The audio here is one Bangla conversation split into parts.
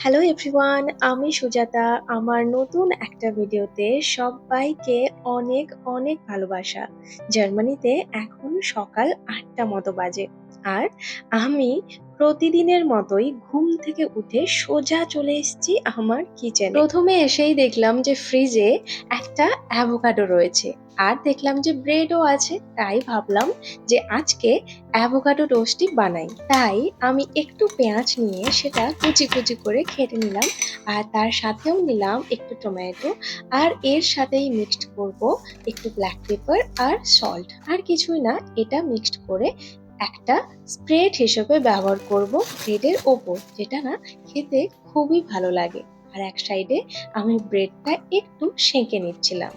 হ্যালো এভরিওয়ান আমি সুজাতা। আমার নতুন একটা ভিডিওতে সবাইকে অনেক অনেক ভালোবাসা। জার্মানিতে এখন সকাল আটটা মতো বাজে। আর আমি প্রতিদিনের মতোই ঘুম থেকে উঠে সোজা চলে এসেছি আমার কিচেনে প্রথমে এসেই দেখলাম যে ফ্রিজে একটা অ্যাভোকাডো রয়েছে। আর দেখলাম যে ব্রেডও আছে, তাই ভাবলাম যে আজকে অ্যাভোকাডো টোস্টই বানাই। তাই আমি একটু পেঁয়াজ নিয়ে সেটা কুচি কুচি করে কেটে নিলাম, আর তার সাথেও নিলাম একটু টমেটো, আর এর সাথেই মিক্সড করব একটু ব্ল্যাক পেপার আর সল্ট আর কিছুই না, এটা মিক্সড করে একটা স্প্রেড হিসেবে ব্যবহার করব ব্রেডের ওপর, যেটা না খেতে খুবই ভালো লাগে। আর এক সাইডে আমি ব্রেডটা একটু সেঁকে নিচ্ছিলাম।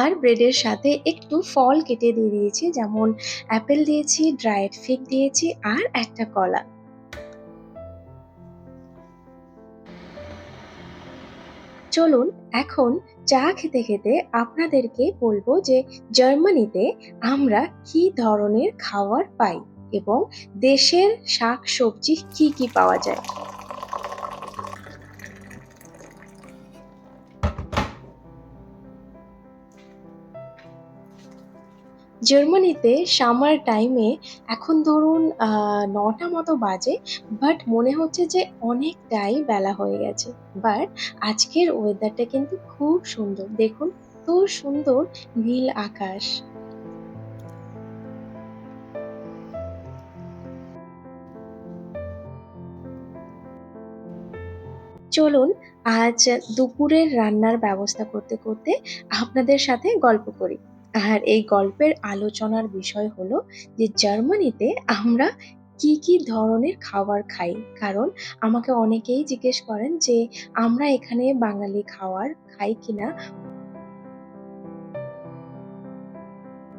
আর ব্রেডের সাথে একটু ফল কেটে দিয়ে দিয়েছি, যেমন অ্যাপেল দিয়েছি ড্রাইড ফিগ দিয়েছি, আর একটা কলা। চলুন এখন চা খেতে খেতে আপনাদেরকে বলব যে জার্মানিতে আমরা কি ধরনের খাবার পাই এবং দেশের শাক সবজি কি কি পাওয়া যায়। জার্মানিতে সামার টাইমে এখন ধরুন নটা মতো বাজে, বাট মনে হচ্ছে যে অনেকটাই বেলা হয়ে গেছে। বাট আজকের ওয়েদারটা কিন্তু খুব সুন্দর। দেখুন, তো সুন্দর নীল আকাশ। চলুন, আজ দুপুরের রান্নার ব্যবস্থা করতে করতে আপনাদের সাথে গল্প করি। আর এই গল্পের আলোচনার বিষয় হলো যে জার্মানিতে আমরা কি কি ধরনের খাবার খাই। কারণ আমাকে অনেকেই জিজ্ঞেস করেন যে, আমরা এখানে বাঙালি খাওয়ার খাই কিনা?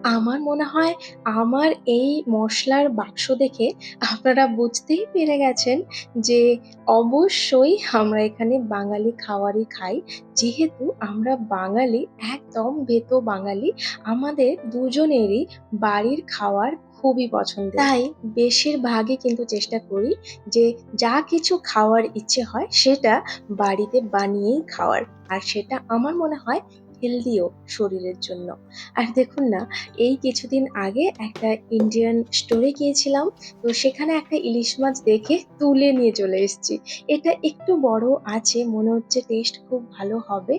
আমার মনে হয় আমার এই মশলার বাক্স দেখে আপনারা বুঝতেই পেরে গেছেন যে অবশ্যই আমরা এখানে বাঙালি খাবারই খাই। যেহেতু আমরা বাঙালি, একদম ভেতো বাঙালি, আমাদের দুজনেরই বাড়ির খাওয়ার খুবই পছন্দ তাই বেশিরভাগই কিন্তু চেষ্টা করি যে যা কিছু খাওয়ার ইচ্ছে হয় সেটা বাড়িতে বানিয়েই খাওয়ার। আর সেটা আমার মনে হয় হেলদিও শরীরের জন্য। আর দেখুন না, এই কিছুদিন আগে একটা ইন্ডিয়ান স্টোরে গিয়েছিলাম, তো সেখানে একটা ইলিশ মাছ দেখে তুলে নিয়ে চলে এসেছি। এটা একটু বড় আছে, মনে হচ্ছে টেস্ট খুব ভালো হবে।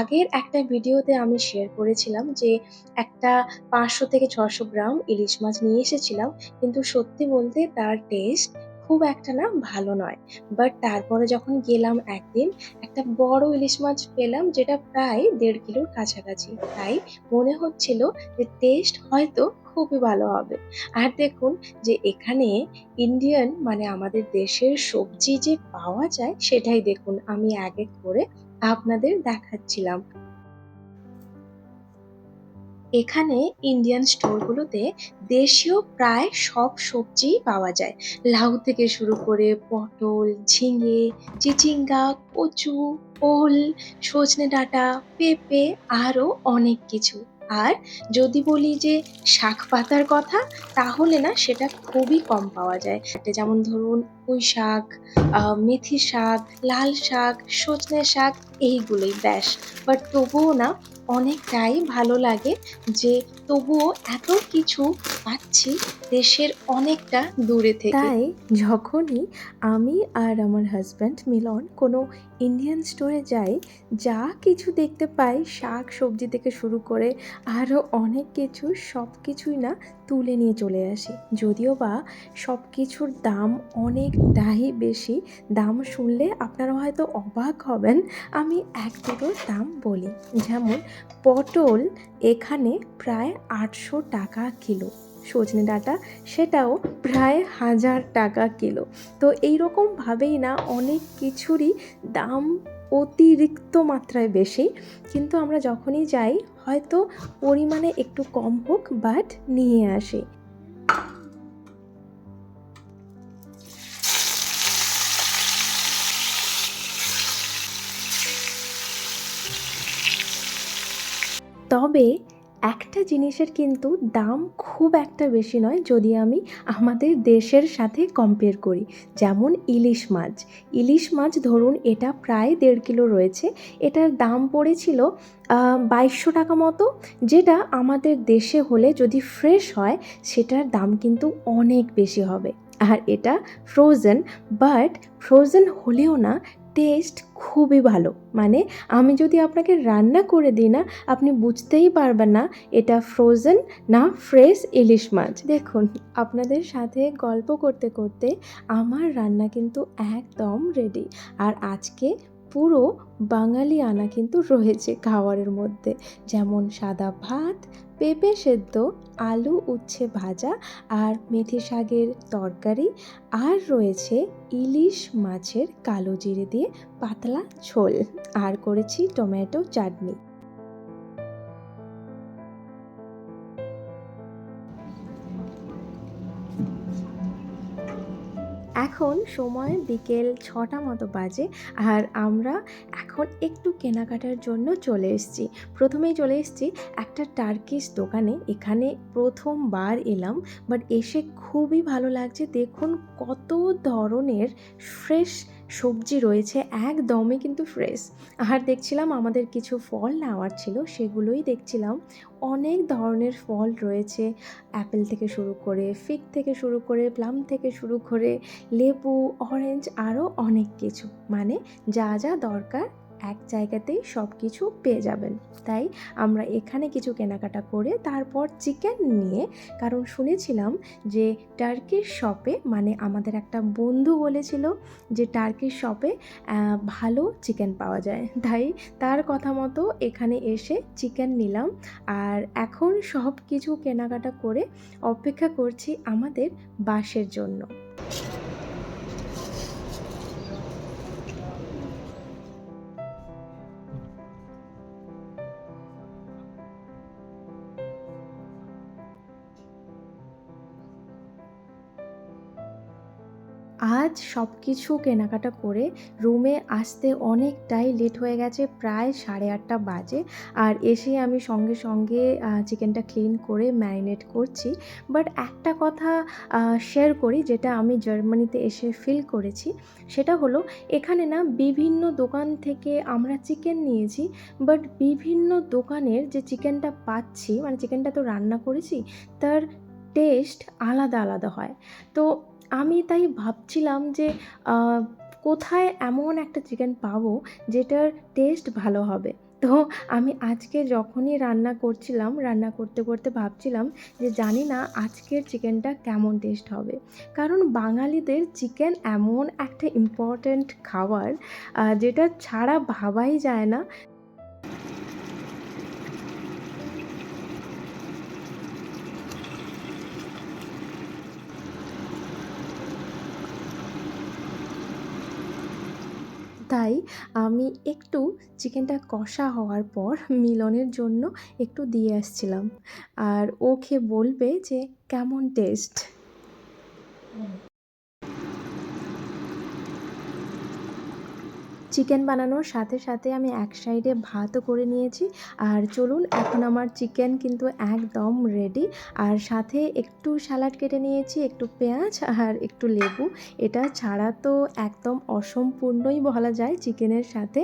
আগের একটা ভিডিওতে আমি শেয়ার করেছিলাম যে একটা পাঁচশো থেকে ছশো গ্রাম ইলিশ মাছ নিয়ে এসেছিলাম, কিন্তু সত্যি বলতে তার টেস্ট খুব একটা না ভালো নয়। বাট তারপরে যখন গেলাম একদিন, একটা বড় ইলিশ মাছ পেলাম যেটা প্রায় দেড় কিলোর কাছাকাছি। তাই মনে হচ্ছিল যে টেস্ট হয়তো খুবই ভালো হবে। আর দেখুন যে এখানে ইন্ডিয়ান মানে আমাদের দেশের সবজি যে পাওয়া যায় সেটাই দেখুন। আমি এক এক করে আপনাদের দেখাচ্ছিলাম। এখানে ইন্ডিয়ান স্টোরগুলোতে দেশীয় প্রায় সব সবজিই পাওয়া যায়। লাউ থেকে শুরু করে পটল, ঝিঙে, চিচিঙ্গা, কচু, ওল, সজনে ডাঁটা, পেঁপে আরও অনেক কিছু। আর যদি বলি যে শাক পাতার কথা, তাহলে না সেটা খুবই কম পাওয়া যায়। যেমন ধরুন পুঁই শাক মেথি শাক, লাল শাক, সজনে শাক, এইগুলোই ব্যাস। বাট তবুও না অনেকটাই ভালো লাগে যে তবুও এত কিছু পাচ্ছি দেশের অনেকটা দূরে থেকে। তাই যখনই আমি আর আমার হাজব্যান্ড মিলন কোনো ইন্ডিয়ান স্টোরে যাই, যা কিছু দেখতে পাই, শাক সবজি থেকে শুরু করে আরও অনেক কিছু, সব কিছুই না তুলে নিয়ে চলে আসি। যদিও বা সব কিছুর দাম অনেকটাই বেশি, দাম শুনলে আপনারা হয়তো অবাক হবেন, আমি এক দুটোর দাম বলি। যেমন পটল এখানে প্রায় আটশো টাকা কিলো। সজনে ডাঁটা সেটাও প্রায় হাজার টাকা কিলো। তো এই এইরকমভাবেই না অনেক কিছুরই দাম অতিরিক্ত মাত্রায় বেশি। কিন্তু আমরা যখনই যাই, হয়তো পরিমাণে একটু কম হোক বাট নিয়ে আসি। তবে একটা জিনিসের কিন্তু দাম খুব একটা বেশি নয় যদি আমি আমাদের দেশের সাথে কম্পেয়ার করি। যেমন ইলিশ মাছ। ইলিশ মাছ ধরুন, এটা প্রায় দেড় কিলো রয়েছে। এটার দাম পড়েছিল বাইশশো টাকা মতো। যেটা আমাদের দেশে হলে যদি ফ্রেশ হয়, সেটার দাম কিন্তু অনেক বেশি হবে। আর এটা ফ্রোজেন বাট ফ্রোজেন হলেও না টেস্ট খুবই ভালো। মানে আমি যদি আপনাকে রান্না করে দিই না, আপনি বুঝতেই পারবেন না এটা ফ্রোজেন না ফ্রেশ ইলিশ মাছ। দেখুন, আপনাদের সাথে গল্প করতে করতে আমার রান্না কিন্তু একদম রেডি আর আজকে পুরো বাঙালি আনা কিন্তু রয়েছে খাবারের মধ্যে। যেমন সাদা ভাত, পেঁপে সেদ্ধ, আলু উচ্ছে ভাজা আর মেথি শাকের তরকারি আর রয়েছে ইলিশ মাছের কালো জিরে দিয়ে পাতলা ঝোল। আর করেছি টমেটো চাটনি। এখন সময় বিকেল ছটা মতো বাজে আর আমরা এখন একটু কেনাকাটার জন্য চলে এসেছি। প্রথমেই চলে এসেছি একটা টার্কিস দোকানে। এখানে প্রথমবার এলাম বাট এসে খুবই ভালো লাগছে। দেখুন কত ধরনের ফ্রেশ সবজি রয়েছে একদমই কিন্তু ফ্রেশ আর দেখছিলাম আমাদের কিছু ফল নেওয়ার ছিল, সেগুলোই দেখছিলাম। অনেক ধরনের ফল রয়েছে অ্যাপেল থেকে শুরু করে ফিগ থেকে শুরু করে প্লাম থেকে শুরু করে লেবু অরেঞ্জ আরও অনেক কিছু। মানে যা যা দরকার এক জায়গাতেই সব কিছু পেয়ে যাবেন। তাই আমরা এখানে কিছু কেনাকাটা করে তারপর চিকেন নিয়ে, কারণ শুনেছিলাম যে টার্কির শপে মানে আমাদের একটা বন্ধু বলেছিল যে টার্কির শপে ভালো চিকেন পাওয়া যায়। তাই তার কথা মতো এখানে এসে চিকেন নিলাম। আর এখন সব কিছু কেনাকাটা করে অপেক্ষা করছি আমাদের বাসের জন্য। আজ সব কিছু কেনাকাটা করে রুমে আসতে অনেকটাই লেট হয়ে গেছে, প্রায় সাড়ে আটটা বাজে। আর এসে আমি সঙ্গে সঙ্গে চিকেনটা ক্লিন করে ম্যারিনেট করছি। বাট একটা কথা শেয়ার করি যেটা আমি জার্মানিতে এসে ফিল করেছি। সেটা হলো, এখানে না বিভিন্ন দোকান থেকে আমরা চিকেন নিয়েছি বাট বিভিন্ন দোকানের যে চিকেনটা পাচ্ছি মানে চিকেনটা তো রান্না করেছি, তার টেস্ট আলাদা আলাদা হয়। তো আমি তাই ভাবছিলাম যে কোথায় এমন একটা চিকেন পাবো যেটার টেস্ট ভালো হবে। তো আমি আজকে যখনই রান্না করছিলাম, রান্না করতে করতে ভাবছিলাম যে জানি না আজকের চিকেনটা কেমন টেস্ট হবে। কারণ বাঙালিদের চিকেন এমন একটা ইম্পর্ট্যান্ট খাবার যেটা ছাড়া ভাবাই যায় না। তাই আমি একটু চিকেনটা কষা হওয়ার পর মিলনের জন্য একটু দিয়ে আসছিলাম। আর ও খেয়ে বলবে যে কেমন টেস্ট চিকেন বানানোর সাথে সাথে আমি এক সাইডে ভাতও করে নিয়েছি। আর চলুন, এখন আমার চিকেন কিন্তু একদম রেডি আর সাথে একটু স্যালাড কেটে নিয়েছি, একটু পেঁয়াজ আর একটু লেবু। এটা ছাড়া তো একদম অসম্পূর্ণই বলা যায় চিকেনের সাথে।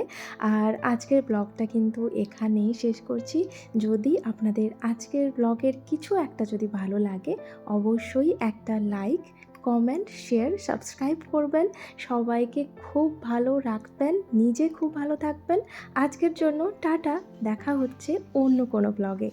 আর আজকের ব্লগটা কিন্তু এখানেই শেষ করছি। যদি আপনাদের আজকের ব্লগের কিছু একটা যদি ভালো লাগে, অবশ্যই একটা লাইক কমেন্ট শেয়ার সাবস্ক্রাইব করবেন। সবাইকে খুব ভালো রাখবেন, নিজে খুব ভালো থাকবেন। আজকের জন্য টাটা, দেখা হচ্ছে অন্য কোনো ব্লগে